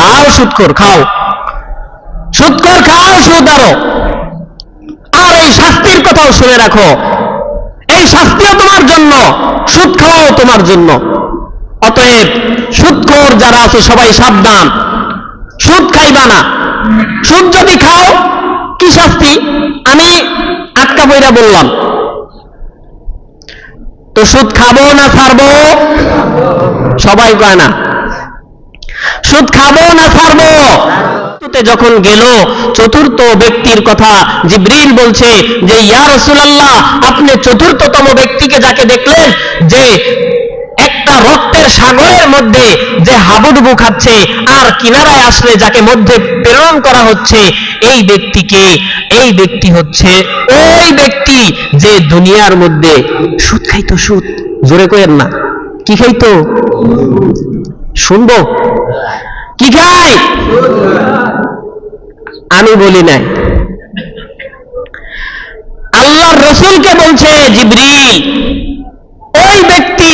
খাও সুৎখোর খাও। সুৎখোর খাও, সুদ আরও। আর এই শাস্তির কথাও শুনে রাখো। এই শাস্তিও তোমার জন্য, সুদ খাওয়াও তোমার জন্য। অতএব সুদখোর যারা আছে, সবাই সাবধান। সুদ খাইবা না। সুদ যদি খাও, কি শাস্তি? আমি আটকা বইরা বললাম। তো সুদ খাব না ছাড়বো? সবাই কয় না? সুদ খাব না ছাড়বো? যখন গেল, চতুর্থ ব্যক্তির কথা জিব্রিল বলছে যে, ইয়া রাসূলুল্লাহ, আপনি চতুর্থতম ব্যক্তিকে যাকে দেখলেন, যে একটা রক্তের সাগরের মধ্যে যে হাবুডুবু খাচ্ছে, আর কিনারায় আসলে যাকে মধ্যে প্রেরণ করা হচ্ছে, এই ব্যক্তিকে, এই ব্যক্তি হচ্ছে ওই ব্যক্তি যে দুনিয়ার মধ্যে সুদ খাইতো, সুদ। জোরে কয়েন না। কি খাইতো? শুনব? কি খাই আমি বলি নাই। আল্লাহর রসুলকে বলছে জিব্রিল ওই ব্যক্তি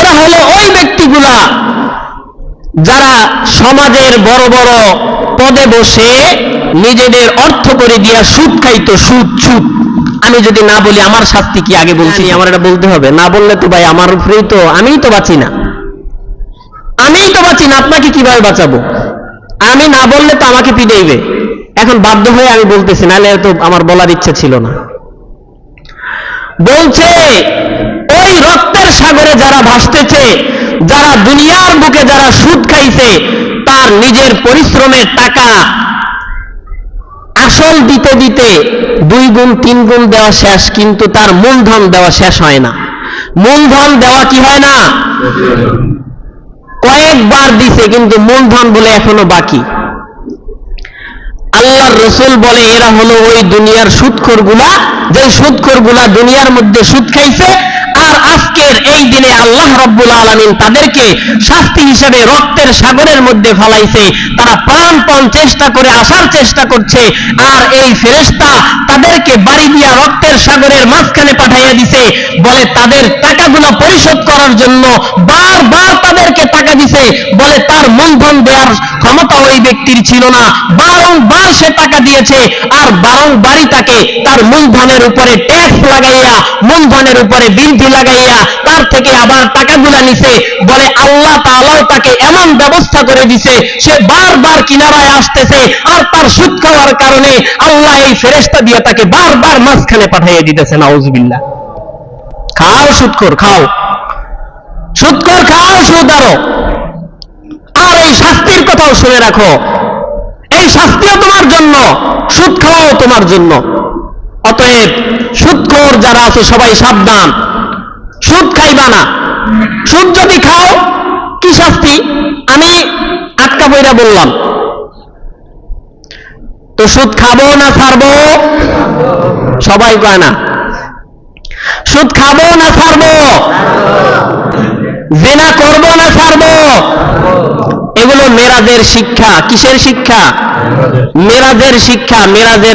এরা হলো ওই ব্যক্তিগুলা যারা সমাজের বড় বড় পদে বসে নিজেদের অর্থ করে দিয়া সুদ খাইতো সুদ সুদ। আমি যদি না বলি আমার শাস্তি কি আগে বলছি? আমার এটা বলতে হবে। না বললে তো ভাই আমার উপরেই তো আমিই তো বাঁচি না। আমিই তো বাঁচি না, আপনাকে কীভাবে বাঁচাবো? আমি না বললে তো আমাকে পিটাইবে। এখন বাধ্য হয়ে আমি বলতেছি, নাহলে তো আমার বলার ইচ্ছা ছিল না। বলছে, ওই রক্তের সাগরে যারা ভাসতেছে, যারা দুনিয়ার বুকে যারা সুদ খাইছে, তার নিজের পরিশ্রমের টাকা আসল দিতে দিতে দুই গুণ, তিন গুণ দেওয়া শেষ, কিন্তু তার মূলধন দেওয়া শেষ হয় না। মূলধন দেওয়া কি হয় না? কয়েকবার দিছে, কিন্তু মূলধন বলে এখনও বাকি। আল্লাহর রসুল বলে, এরা হলো ওই দুনিয়ার সুদখোরগুলা যে সুদখোরগুলা দুনিয়ার মধ্যে সুদ খাইছে, আর আজকের এই দিনে আল্লাহ রব্বুল আলমিন তাদেরকে শাস্তি হিসেবে রক্তের সাগরের মধ্যে ফলাইছে। তারা প্রাণপণ চেষ্টা করে, আসার চেষ্টা করছে, আর এই ফেরেস্তা তাদেরকে বাড়ি দিয়া রক্তের সাগরের মাঝখানে পাঠাইয়া দিছে। বলে তাদের টাকাগুলো পরিশোধ করার জন্য বারবার তাদেরকে টাকা দিছে, বলে তার মূলধন দেওয়ার ক্ষমতা ওই ব্যক্তির ছিল না। বারংবার সে টাকা দিয়েছে আর বারংবারই তাকে তার মূলধনের উপরে ট্যাক্স লাগাইয়া মূলধনের উপরে বৃদ্ধি লাগাইয়া তার থেকে আবার টাকাগুলা নিছে, বলে আল্লাহ তাআলাও তাকে এমন ব্যবস্থা করে দিছে, সে বারবার কিনারায় আসতেছে আর তার সুদ খাওয়ার কারণে আল্লাহ এই ফেরেশতা দিয়ে তাকে বারবার মাঝখানে পাঠাইয়া দিতেছে, নাউজুবিল্লাহ। খাও সুদখোর খাও। সুদখোর খাও, সুদ আরও। আর এই শাস্তির কথাও শুনে রাখো। এই শাস্তিও তোমার জন্য, সুদ খাওয়াও তোমার জন্য। অতএব সুদখোর যারা আছে, সবাই সাবধান। সুদ খাইবা না। সুদ যদি খাও, কি শাস্তি? আমি আটকা বইরা বললাম। তো সুদ খাব না, ছাড়বো? সবাই কয় না? সুদ খাব না ছাড়বো? জেনা করব না ছাড়বো? এগুলো মেরাদের শিক্ষা। কিসের শিক্ষা? মেরাজের শিক্ষা মেরাজের